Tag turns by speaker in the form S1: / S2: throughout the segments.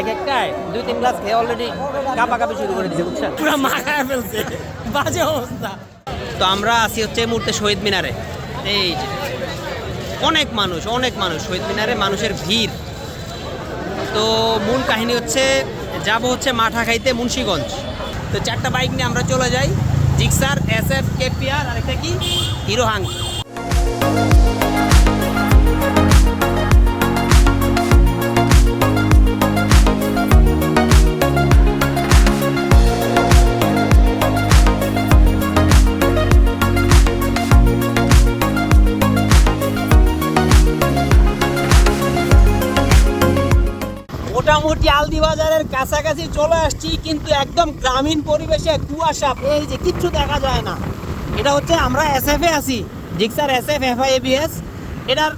S1: এক একটায় দুই তিন গ্লাস খেয়ে অলরেডি শুরু করে দিয়েছে বুঝছেন?
S2: পুরো মাখায় ফেলছে। বাজে অবস্থা।
S1: তো আমরা আছি হচ্ছে এই মুহূর্তে শহীদ মিনারে। এই যে অনেক মানুষ অনেক মানুষ শহীদ মিনারে মানুষের ভিড়। তো মূল কাহিনী হচ্ছে যাব হচ্ছে মাঠা খাইতে মুন্সীগঞ্জ। তো চারটা বাইক নিয়ে আমরা চলে যাই। জিক্সার এস এফ কেপিআর আর একটা কি? হিরো মোটামুটি আলদি বাজারের কাছাকাছি চলে আসছি, কিন্তু একদম গ্রামীণ পরিবেশে কুয়াশা, এই যে কিচ্ছু দেখা যায় না। এটা হচ্ছে আমরা এসএফ এ আছি, জিক্সার এসএফ এফআই এবিএস এটার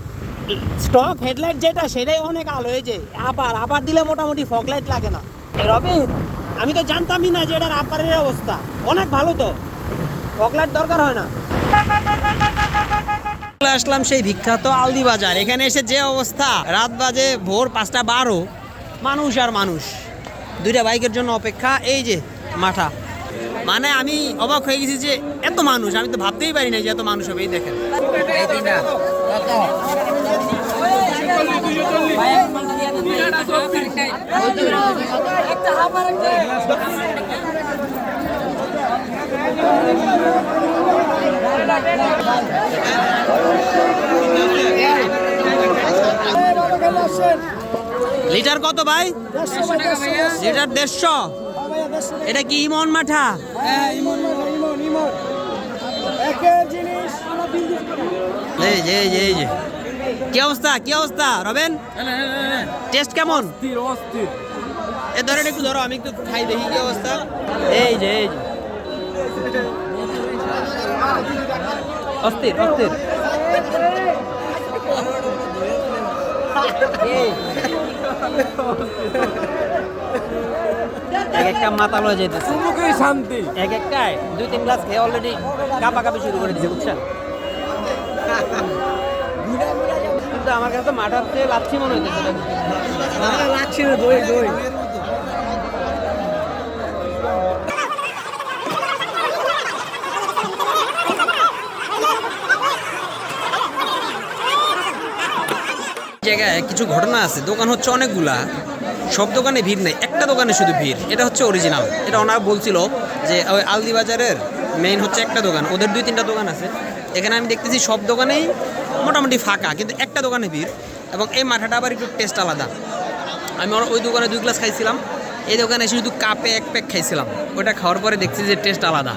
S1: স্টক হেডলাইট যেটা, সেটাই অনেক আলো, এই যে আবার আবার দিলে মোটামুটি ফগ লাইট লাগে না। এ রবিন, আমি তো জানতামই না যে এটার আপারের অবস্থা, অনেক ভালো তো। ফগ লাইট দরকার হয় না। আসলাম সেই বিখ্যাত আলদি বাজার এখানে এসে যে অবস্থা, রাত বাজে ভোর পাঁচটা বারো। মানুষ আর মানুষ। দুইটা বাইকের জন্য অপেক্ষা, এই যে মাঠা। মানে আমি অবাক হয়ে গেছি যে এত মানুষ, আমি তো ভাবতেই পারি না যে এত মানুষ হবে, এই দেখেন। লিটার কত ভাই? লিটার দেড়শো। এটা কি ইমন মাঠা? কি অবস্থা কি অবস্থা, রবেন? টেস্ট কেমন? এ, ধরেন একটু ধরো, আমি একটু খাই দেখি কি অবস্থা। এই যে এই যে। অস্থির অস্থির। এক একটা মাথা লয়ে যেতেছে
S2: শান্তি।
S1: এক একটায় দুই তিন গ্লাস খেয়ে অলরেডি কাপা কাপি শুরু করে দিয়েছে বুঝছেন? কিন্তু আমার কাছে মাঠার চেয়ে লাচ্ছি মনে হইতেছে।
S2: লাগছে না দই দই।
S1: জায়গায় কিছু ঘটনা আছে দোকান হচ্ছে অনেকগুলা সব দোকানে ভিড় নেই একটা দোকানে শুধু ভিড় এটা হচ্ছে অরিজিনাল এটা ওনারা বলছিল যে ওই আলদি বাজারের মেইন হচ্ছে একটা দোকান ওদের দুই তিনটা দোকান আছে এখানে আমি দেখতেছি সব দোকানেই মোটামুটি ফাঁকা কিন্তু একটা দোকানে ভিড় এবং এই মাঠাটা আবার একটু টেস্ট আলাদা আমি ওই দোকানে দুই গ্লাস খাইছিলাম এই দোকানে এসে শুধু কাপে এক প্যাক খাইছিলাম ওটা খাওয়ার পরে দেখছি যে টেস্ট আলাদা.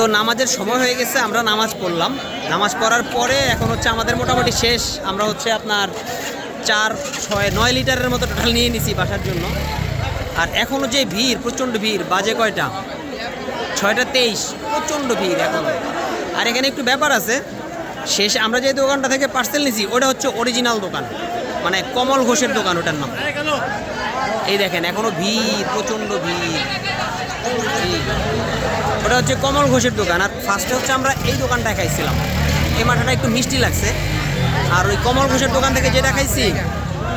S1: তো নামাজের সময় হয়ে গেছে আমরা নামাজ পড়লাম নামাজ পড়ার পরে এখন হচ্ছে আমাদের মোটামুটি শেষ। আমরা হচ্ছে আপনার চার, ছয়, নয় লিটারের মতো টোটাল নিয়ে নিছি বাসার জন্য। আর এখনও যে ভিড়, প্রচণ্ড ভিড়, বাজে কয়টা? ছয়টা তেইশ, প্রচণ্ড ভিড় এখন। আর এখানে একটু ব্যাপার আছে, শেষে আমরা যে দোকানটা থেকে পার্সেল নিছি, ওটা হচ্ছে অরিজিনাল দোকান। মানে কমল ঘোষের দোকান ওটার নাম। এই দেখেন এখনও ভিড়, প্রচণ্ড ভিড়। ওটা হচ্ছে কমল ঘোষের দোকান। আর ফার্স্টে হচ্ছে আমরা এই দোকানটায় খাইছিলাম। এই মাঠাটা একটু মিষ্টি লাগছে। আর ওই কমল ঘোষের দোকান থেকে যেটা খাইছি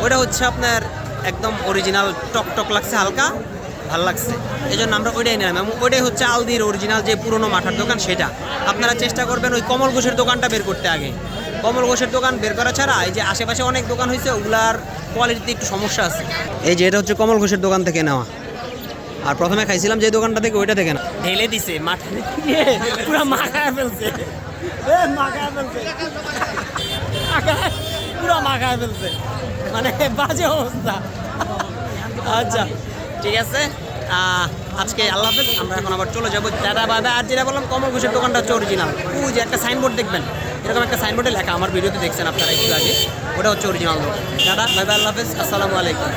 S1: ওটা হচ্ছে আপনার একদম অরিজিনাল টক টক লাগছে হালকা, ভালো লাগছে। এই জন্য আমরা ওইটাই নিলাম এবং ওইটাই হচ্ছে আলদির অরিজিনাল যে পুরনো মাঠার দোকান সেটা। আপনারা চেষ্টা করবেন ওই কমল ঘোষের দোকানটা বের করতে আগে। কমল ঘোষের দোকান বের করা ছাড়া এই যে আশেপাশে অনেক দোকান হয়েছে ওগুলার কোয়ালিটিতে একটু সমস্যা আছে। এই যে এটা হচ্ছে কমল ঘোষের দোকান থেকে নেওয়া। আর প্রথমে খাইছিলাম যে দোকানটা থেকে ওইটা থেকে না। ঢেলে দিছে মাঠে
S2: পুরো মাখায় ফেলছে। মাখায় ফেলছে। পুরো মাখায় ফেলছে। মানে বাজে অবস্থা।
S1: আচ্ছা ঠিক আছে। আজকে আল্লাহ হাফেজ, আমরা এখন আবার চলে যাব দাদা বাবা। আর যেটা বললাম, কমল ঘোষের দোকানটা হচ্ছে অরিজিনাল ওই যে একটা সাইনবোর্ড দেখবেন, এরকম একটা সাইনবোর্ডে লেখা, আমার ভিডিওতে দেখছেন আপনারা একটু আগে। ওটা হচ্ছে অরিজিনাল দাদা বাই আল্লাহ হাফেজ, আসসালামু আলাইকুম।